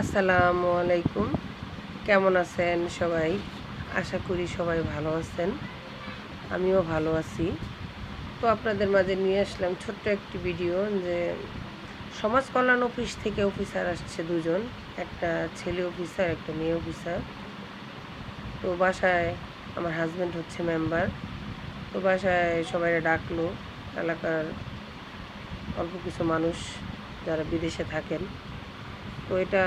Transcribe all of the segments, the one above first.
আসসালামু আলাইকুম। কেমন আছেন সবাই? আশা করি সবাই ভালো আছেন। আমিও ভালো আছি। তো আপনাদের মাঝে নিয়ে আসলাম ছোট্ট একটি ভিডিও যে সমাজ কল্যাণ অফিস থেকে অফিসার আসছে দুজন, একটা ছেলে অফিসার, একটা মেয়ে অফিসার। তো বাসায় আমার হাজব্যান্ড হচ্ছে মেম্বার। তো বাসায় সবাই ডাকলো, এলাকার অল্প কিছু মানুষ যারা বিদেশে থাকেন। তো এটা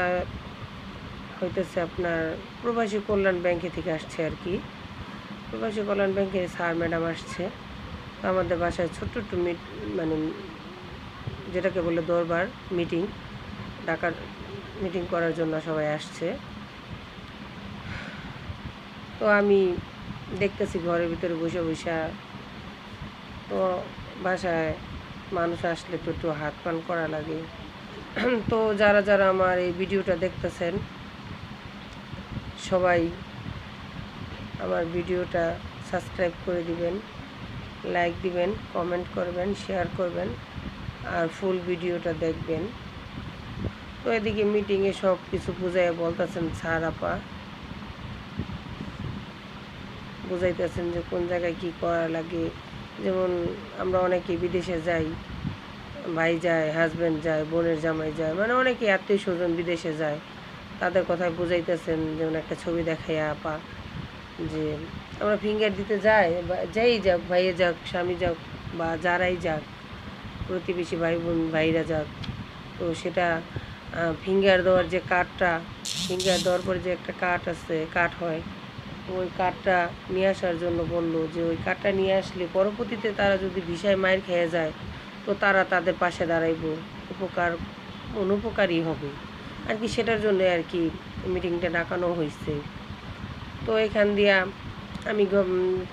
হইতেছে আপনার প্রবাসী কল্যাণ ব্যাংকে থেকে আসছে আর কি। প্রবাসী কল্যাণ ব্যাংকে স্যার ম্যাডাম আসছে। আমাদের বাসায় ছোট্ট একটু মিট মানে যেটাকে বলে দরবার মিটিং ডাকার মিটিং করার জন্য সবাই আসছে। তো আমি দেখতেছি ঘরের ভিতরে বসে বসে। তো বাসায় মানুষ আসলে তো একটু হাত পান করা লাগে। তো যারা যারা আমার এই ভিডিওটা দেখতেছেন, সবাই আমার ভিডিওটা সাবস্ক্রাইব করে দিবেন, লাইক দিবেন, কমেন্ট করবেন, শেয়ার করবেন, আর ফুল ভিডিওটা দেখবেন। তো এদিকে মিটিংয়ে সব কিছু বুঝাই বলতেছেন স্যার, আপা। বুঝাইতেছেন যে কোন জায়গায় কি করা লাগে। যেমন আমরা অনেকে বিদেশে যাই ভাই যায় হাজব্যান্ড যায়, বোনের জামাই যায় মানে অনেকে আত্মীয় স্বজন বিদেশে যায়। তাদের কথায় বুঝাইতেছেন, যেমন একটা ছবি দেখাই আপা, যে আমরা ফিঙ্গার দিতে যাই যাই যাক, ভাইয়ে যাক, স্বামী যাক, বা যারাই যাক, প্রতিবেশী ভাই বোন ভাইরা যাক, তো সেটা ফিঙ্গার দেওয়ার যে কাঠটা ফিঙ্গার দেওয়ার পরে যে একটা কাঠ আছে, কাঠ হয়, ওই কাঠটা নিয়ে আসার জন্য বলল যে, ওই কাঠটা নিয়ে আসলে পরবর্তীতে তারা যদি ভিসায় মায়ের খেয়ে যায় তো তারা তাদের পাশে দাঁড়াইব, উপকার, অনুপকারী হবে। আর কি সেটার জন্য আর কি মিটিংটা ডাকানো হয়েছে তো এখান দিয়া আমি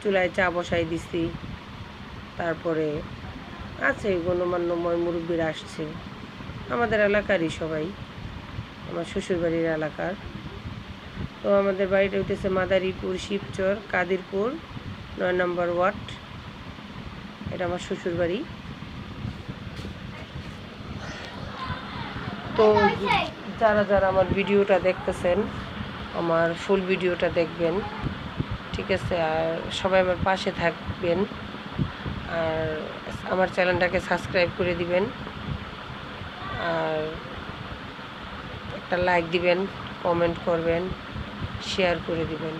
চুলায় চা বসাই দিছি। তারপরে আছে গণমান্যময় মুরব্বীরা আসছে। আমাদের এলাকারই সবাই, আমার শ্বশুরবাড়ির এলাকার। তো আমাদের বাড়িটা হইতেছে মাদারীপুর, শিবচর, কাদিরপুর, নয় নম্বর ওয়ার্ড। এটা আমার শ্বশুরবাড়ি। তো যারা যারা আমার ভিডিওটা দেখতেছেন, আমার ফুল ভিডিওটা দেখবেন, ঠিক আছে, আর সবাই আমার পাশে থাকবেন, আর আমার চ্যানেলটাকে সাবস্ক্রাইব করে দিবেন, আর একটা লাইক দিবেন, কমেন্ট করবেন, শেয়ার করে দিবেন।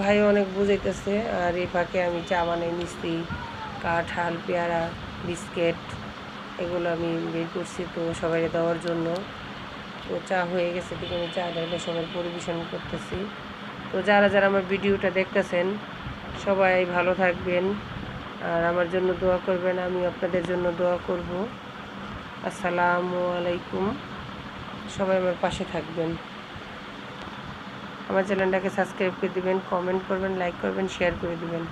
ভাই অনেক বুঝাইতেছে, আর এই ফাঁকে আমি চা বানাই মিস্ত্রি কাঁঠাল পেয়ারা, বিস্কিট, এগুলো আমি বের করছি তো সবাই দেওয়ার জন্য। তো চা হয়ে গেছে ঠিক আমি চা ডাইলে সবাই পরিবেশন করতেছি। তো যারা যারা আমার ভিডিওটা দেখতেছেন, সবাই ভালো থাকবেন, আর আমার জন্য দোয়া করবেন আমি আপনাদের জন্য দোয়া করব। আসসালামু আলাইকুম, সবাই আমার পাশে থাকবেন। আমার চ্যানেলটাকে সাবস্ক্রাইব করে দিবেন কমেন্ট করবেন লাইক করবেন শেয়ার করে দিবেন।